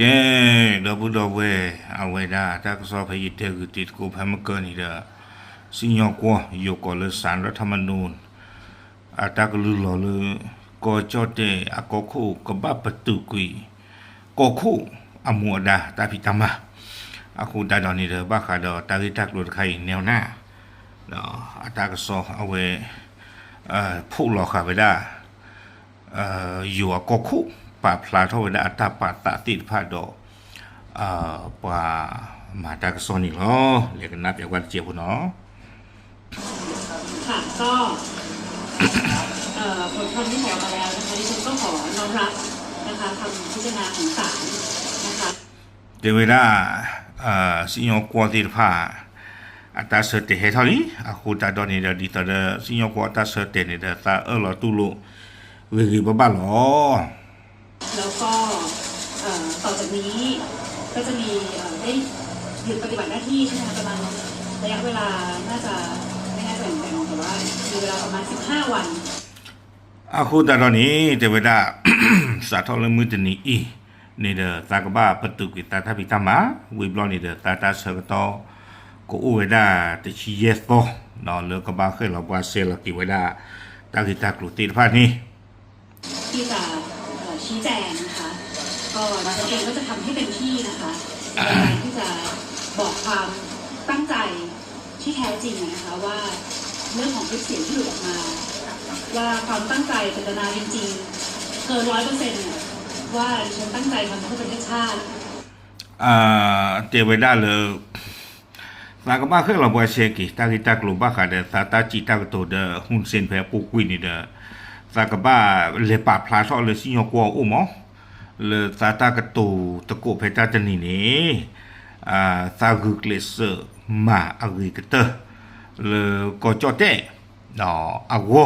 တဲ့တော့ဘုဒ္ဓဝဲအဝေဒာတက္ကစောဖိတေကုတိကိုဖမကနိဒာစညောကောယောကောလစံရထမနုန်အတကလူလောလကောချောတေအကောခုကဘပတုကွီကောခုအမောဒာတပိတမအခုတတော်နေတယ်ဘခါတော့တာဂိတက်လို့တခိုင်နေနာနော်အတကစောအဝေအဖုလောခဗဒအာယောကောခု ปาพลาโทดาอัตตาปาตติพาโดเอ่อปามาตากสอนี่เนาะเรียกนับอย่างวันเจียวเนาะค่ะก็เอ่อผลคำที่ออกมาแล้วนะคะดิฉันก็ขอน้อมรับนะคะคำพิจารณาของศาลนะคะเดเวดาเอ่อสิญอกวติพาอัตตาเสตเฮทอลีอะคูตาดอนี่เดดิตาเดสิญอกวตาเสตนี่เดตาเออลอตุลุเวกิบะบะลอ แล้วก็ต่อจากนี้ก็จะมีได้หยุดปฏิบัติหน้าที่ใช่ไหมประมาณระยะเวลาน่าจะไม่แน่ใจเหมือนกันแต่ว่ามีเวลาประมาณ15วันอาคูตาตอนนี้จะเวลาสาทอรมือตนีอีนี่เดอตากบ้าประตูกิตาทับิตามาวิบลอนี่เดอตาตาเซกตอกูอุเวดาติชิเยสโตนอนเลือกบ้าเคยเราบาเซลกิเวดาตากิตากรุติพานี้ที่จะ ก็ดิฉันเองก็จะทำให้เต็มที่นะคะในการที่จะบอกความตั้งใจที่แท้จริงนะคะว่าเรื่องของคลิปเสียงที่หลุดออกมา ว่าความตั้งใจเจตนาจริงๆเกินร้อยเปอร์เซ็นต์ว่าดิฉันตั้งใจทำเพื่อประเทศชาติเอ่อเทวดาเหลือสากับบ้าขึ้นเราพูดเช็คกิ้งตากิตากลุ่มบ้าขันเดสตาจิตาตัวเดอฮุนเซนแพร่ปูค，这位大佬，那个马克老百姓给他给他鲁巴卡的，他ปา他都的红线牌ล贵你的，那个把来把拉上了新加坡欧อ。 Le tata ka to to ko pheta tani ni a sa gu kle se ma a gu ka te le ko cho te no a wo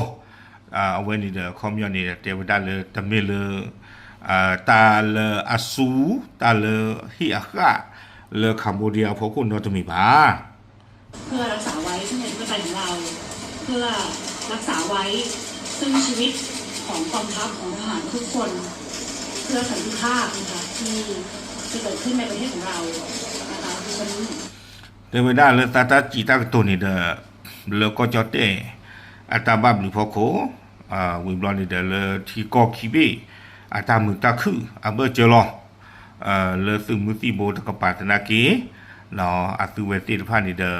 a when ni the community ni te wada le ta me le a ta le asu ta le hi a kha le cambodia พวกคุณนอตมีบาเพื่อรักษาไว้ซึ่งเป็นประกันของเรา เพื่อรักษาไว้ซึ่งชีวิตของกองทัพของทหารทุกคน เพื่อสันติภาพนะคะที่เกิดขึ้นในประเทศของเรานะคะวันนี้เดินไปได้เลยตาตาจีตากตัวนี่เด้อเลก็จอเตอัตาบ้าหรือพอโคอ่าวิบลอนนี่เดอเลที่กอคีเบอัตามือตาคืออาเบอร์เจลออ่าเลซึมมือซีโบตะกปาตนาเกเนาะอัตุเวติพานี่เด้อ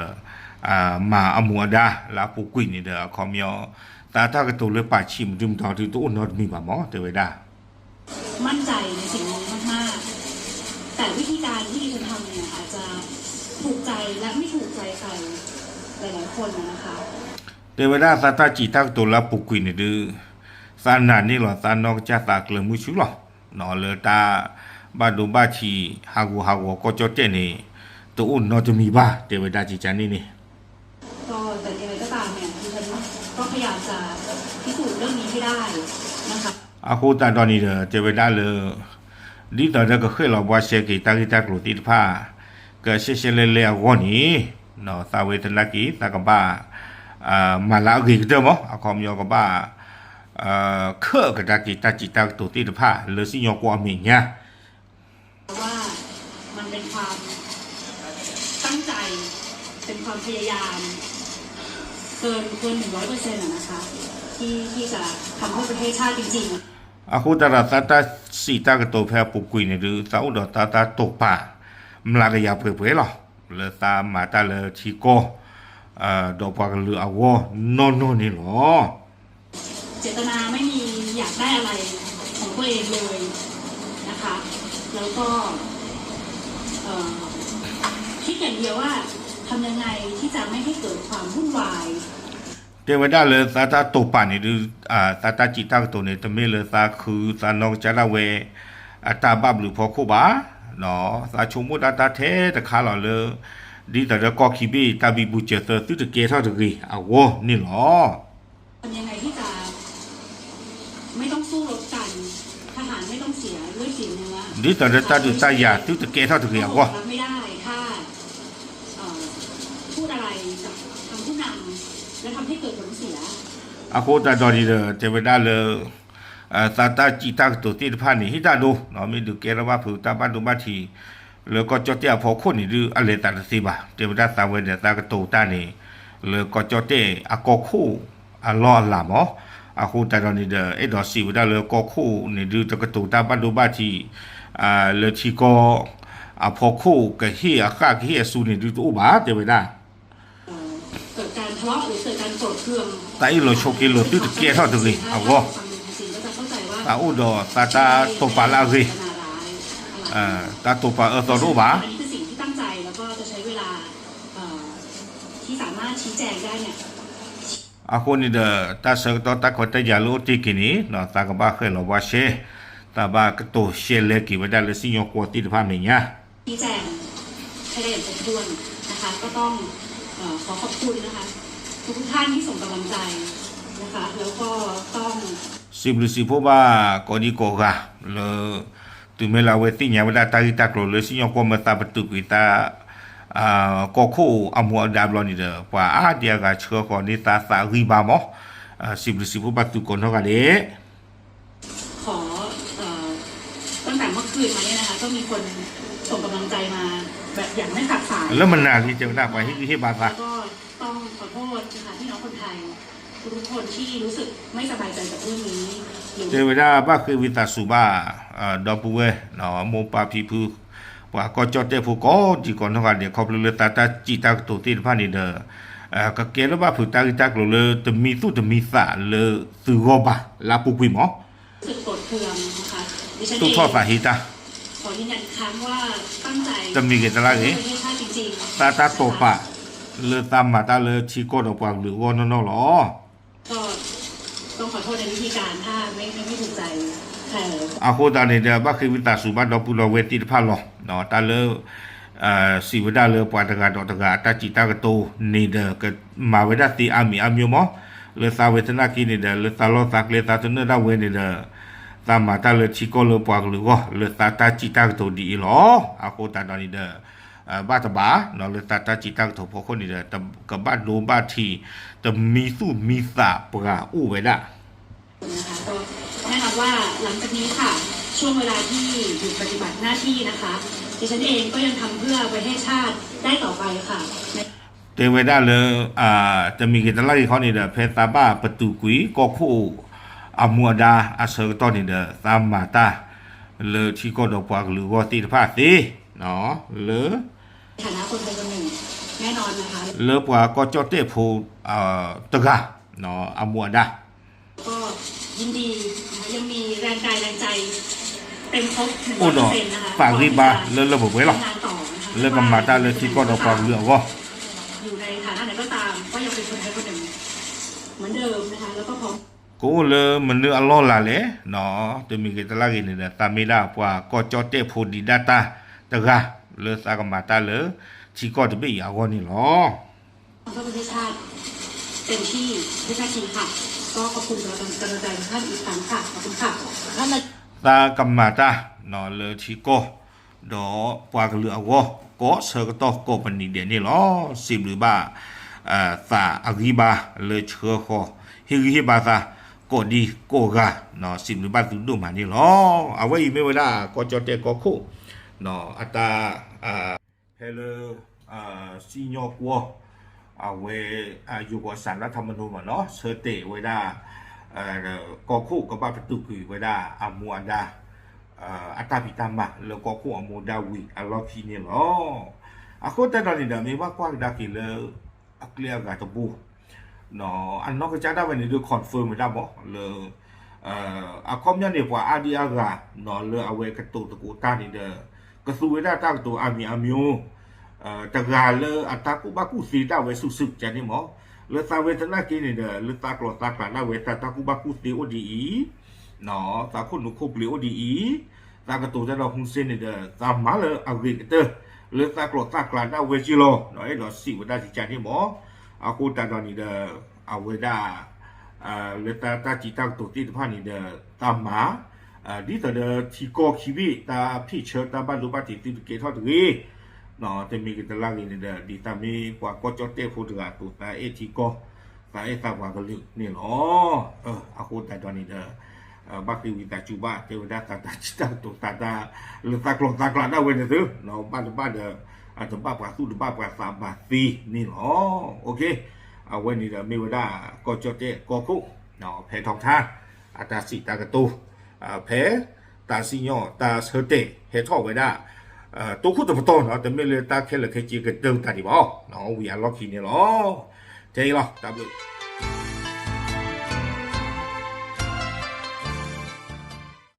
อ่ามาอมัวดาลาปุกุยนี่เด้อคอมยอตาตากระตัวเลปาชิมจุมตอที่ตัวนอดมีบ่หมอเตเวดา ใจในสิ่งนี้มากๆ แต่วิธีการที่ดิฉันทำเนี่ยอาจจะถูกใจและไม่ถูกใจใครหลายๆคนนะคะ te we da ta ta chi ta to la pu kwi ni de sa na ni lo sa no cha ta kle mu chu lo no le ta ba do ba chi ha gu ha gu ko cho te ni to no to mi ba te we da chi chan ni ni ก็แต่ยังไงก็ตามเนี่ยดิฉันก็พยายามจะพิสูจน์เรื่องนี้ให้ได้นะคะ အခုတန်တော်နေတယ်တေဝဒလဒီတော်တဲ့ခေလောဘွားရှေကီတာဂီတာကလူတိတဖာကရှေရှေလေလေဝနီနော်သာဝေတလကီတကဘာအာမလာဂီကဒမအကောမယောကဘာအာခေကဒကီတချီတာတူတိတဖာလေစီယောကွာမီညာ ว่ามันเป็นความตั้งใจ เป็นความพยายาม เกินเกินหนึ่งร้อยเปอร์เซ็นต์นะคะ ที่ที่จะทำเพื่อประเทศชาติจริงๆ အခုတရတတစီတာကတော့ဖဲပုကွေနေတယ်သာဥတော်တတတော့ပါမလာရဖွေဖွေလောလေသာမာတလေချီကိုအာတော့ပါကလူအဝနော်နော်နေလော เจตนาไม่มีอยากได้อะไรของตัวเองเลยนะคะ แล้วก็เอ่อคิดอย่างเดียวว่าทำยังไงที่จะไม่ให้เกิดความวุ่นวาย เทวดาเลยซาตาตัวปานี่ดูอ่าซาตาจิตาตัวเนี่ยทำไมเลยซาคือซานองจาระเวอัตาบับหรือพอคูบาเนาะซาชมุตาตาเทตะคาหล่อเลยดีแต่ละกอคีบีตาบีบูเจตอร์ตุตะเกเท่าตะกีอ้าโวนี่หรอยังไงที่จะไม่ต้องสู้รบกันทหารไม่ต้องเสียด้วยสิเนื้อดีแต่ละตาดูตายาตุตะเกเท่าตะกีอ้าว အခုတတော်ဒီတေဝဒါလေအာသာတာကြည်တက်တူတိဖာနေဟိတာဒူနော်မီဒူကေရဘာဖူတာပတ်ဒူမတီလေကောကြောတဲ့ဖို့ခုနေလူအလေတန်စီပါတေဝဒါသာဝဲနေတာကတူတာနေလေကောကြောတဲ့အကောခုအလောလာမောအခုတတော်ဒီအေဒော်စီဝဒါလေကောခုနေလူတကတူတာပတ်ဒူမတီအာလေချီကောအဖို့ခုကဟိအခါကဟိဆူနေလူတူပါတေဝဒါ ตาอีโลโชกิโลตื้อเกียเท่าตัวเลยเอาก็ตาอุดอตาตาโตปาลาสิอ่าตาโตปาเออตัวรบาคือสิ่งที่ตั้งใจแล้วก็จะใช้เวลาที่สามารถชี้แจงได้เนี่ย Aku ni dah tak serta tak kata jalur tiki ni, nah tak kebah ke lo wase, tak bah ketu share lagi pada lesi yang kuat di depan ni ya. ชี้แจงให้ได้อย่างครบถ้วนนะคะก็ต้องขอขอบคุณนะคะ ทุกท่านที่ส่งกำลังใจนะคะแล้วก็ต้อง Simple si poba koniko ga le tu me la weti nya wala ta kita klo le si nyok ko mata betu kita a koko amu da blo ni de pa a dia ga chko ko ni ta sa ri ba mo simple si poba tu ko no ga de ขอตั้งแต่เมื่อคืนมาเนี่ยนะคะก็มีคนส่งกำลังใจมา แบบอย่างไม่ขาดสายแล้วมันนาที่จะได้ไปที่ที่บาแล้ซาวก็ต้องขอโทษนะคะพี่น้องคนไทยทุกๆคนที่รู้สึกไม่สบายใจกับเรื่องนี้หรือเทวดาบ้าคือวิตาสุบาอ่าดอปูเวเนาะโมปาพีพูว่าก็จอดเตผู้ก็จีก่อนเท่ากันเดี๋ยวเขาเลยตาตาจิตาตัวที่ผ่านนี่เด้อเอ่อก็เกลว่าผู้ตากิตากเลยตมีสุตมีสาเลยสืออบาลาปุกุยหมอรู้สึกโกรธเคืองนะคะดิฉันเอตุงทอสาหิตา ขอยืนยันอีกครั้งว่าตั้งใจจะมีกันตลาดเพื่นี้อประเทศชาติจริงๆตาตาโตปะเลยตามมาตาเลยชีโกดอกปากหรือว่านนหรอก็ต้องขอโทษในวิธีการถ้าไม่ไม่ไม่ถูกใจใครเลยอาโคตาเนี่ยบ้าคือวิตาสุบาดอปุโลเวติพาลอเนาะตาเลยอ่าสิวดาเลยปาตกาดอตกาตาจิตากโตนี่เด้อก็มาเวดาติอามีอามิโมเลสาเวทนากินี่เด้อเลสาโลสักเลสาตนดาเวนี่เด้อ ตามมาตาเลยชิโกเลปากหรือว่าเลสาตาจิตากโตดีหรออาโคตาดอนี่เด้ออ่าบ้าตบาเนาะเลสาตาจิตากโตพอคนนี่เด้อตะกับบ้านโลบ้าทีตะมีสุมีสาปราอูเวดานะคะก็แน่นอนว่าหลังจากนี้ค่ะ ช่วงเวลาที่หยุดปฏิบัติหน้าที่นะคะดิฉันเองก็ยังทำเพื่อประเทศชาติได้ต่อไปค่ะในเตเวดาเลยอ่าจะมีกิจลักษณะเขานี่เด้อเพตาบ้าประตูกุยก็คู่ อามัวดาอาเซอร์ตอนนี่เด้อตามมาตาเลยที่ก็ดอกปากหรือว่าติดผ้าสิเนาะเลยฐานะคนไทยคนหนึ่งแน่นอนนะคะเลยกว่าก็จอเตโพอ่าตะกาเนาะอามัวดาก็ยินดีนะคะยังมีแรงกายแรงใจเต็มครบหนึ่งร้โอ้อยเปอเนาะร์เซ็นต์นะคะฝากรีบาเลยระบบไว้หรอทำงานต่อนะคะเลยก็มาตาเลยที่ก็ดอกปากเหลือก็อยู่ในฐานะไหนก็ตามก็ยังเป็นคนไทยคนหนึ่งเหมือนเดิมนะคะแล้วก็พร้อม ကိုလေမနအလောလာလေနော်တမီကတလာကိနေတာတမီလာပွာကောကြောတဲ့ဖိုဒီဒတာတကလေစာကမာတာလေချီကောတပိယာကောနီလော เพื่อประเทศชาติเต็มที่ด้วยท่าทีค่ะ ก็ขอบคุณสำหรับกำลังใจของท่านอีกครั้งค่ะ ขอบคุณค่ะท่านนาย တာကမာတာနော်လေချီကောဒေါ်ပွာကလူအကောကောဆကတော့ကောပနီတဲ့နီလောစီဘလူဘာအာသာအဂီဘာလေချေခောဟီဂီဘာသာကိုဒီကိုကနော်စီဘလူဘာသူတို့မာနီလောအဝဲမေဝဒကောကြောတဲ့ကောခုနော်အတာအာ กดีกกะเนาะสิมบ้านถึงดูมานี่เนาะเอาไว้ไม่เวลาก็จะเตะก็คู่เนาะอัตาอ่าเฮลอ่าซิโอกัวเอาไว้อายุกว่สารรัฐธรรมนูญเนาะเสเตเวลาเอ่อกอคู่กับบ้านประตูคือเวลาอามัวดาอัตาพิตามะแล้วก็คู่อามัวดาวิอัลอฮีนี่ยเนาะอะคนแต่ตอนนี้เดี๋ยวมีว่าความดากิเลอเคลียร์กาบตบู no an no cha da when do confirm da bo le a kom nya ne bwa adia ga no le awe ka to to ta ni de ka su we da ta to a mi a myo ta ga le ataku ba ku si da we su su cha ni mo le sa we na ki ni de le ta klo ta ka na we ta ta ku ba ku si o di i no ta ku nu ku bli o di i ta ka to da lo hun se ni de ta ma le a ge te le ta klo ta ka na we ji lo no e lo si we da si cha ni mo 顾达到你的啊伟大啊，来达达几档土地的话，你的大麻啊，你的的提高气味，达皮车达把路把地地给他的给，那这面给他拉给你的，你他们挂挂脚带铺的啊，土达一提高，达一达挂个六年哦，呃，啊顾达到你的。bakri kita cuba dia dah tak tak cita tu tak ada letak keluar tak keluar dah benda tu no pada pada อาจจะป้าปาสู้หรือป้าปาสามบาทสี่นี่หรอโอเคเอาไว้นี่ละมีเวลาก็จดเจก็คุเนาะแพทองท่าอาตาสิตากระตูอ่าแพตาสิยอตาเซเตเฮทอไว้ได้อ่าตัวคู่ตัวโตเนาะแต่ไม่เลยตาแค่เลยแค่จีกระเดิมตาดีบ่เนาะวิอาล็อกคีเนี่ยหรอเจ๊หรอตามเลย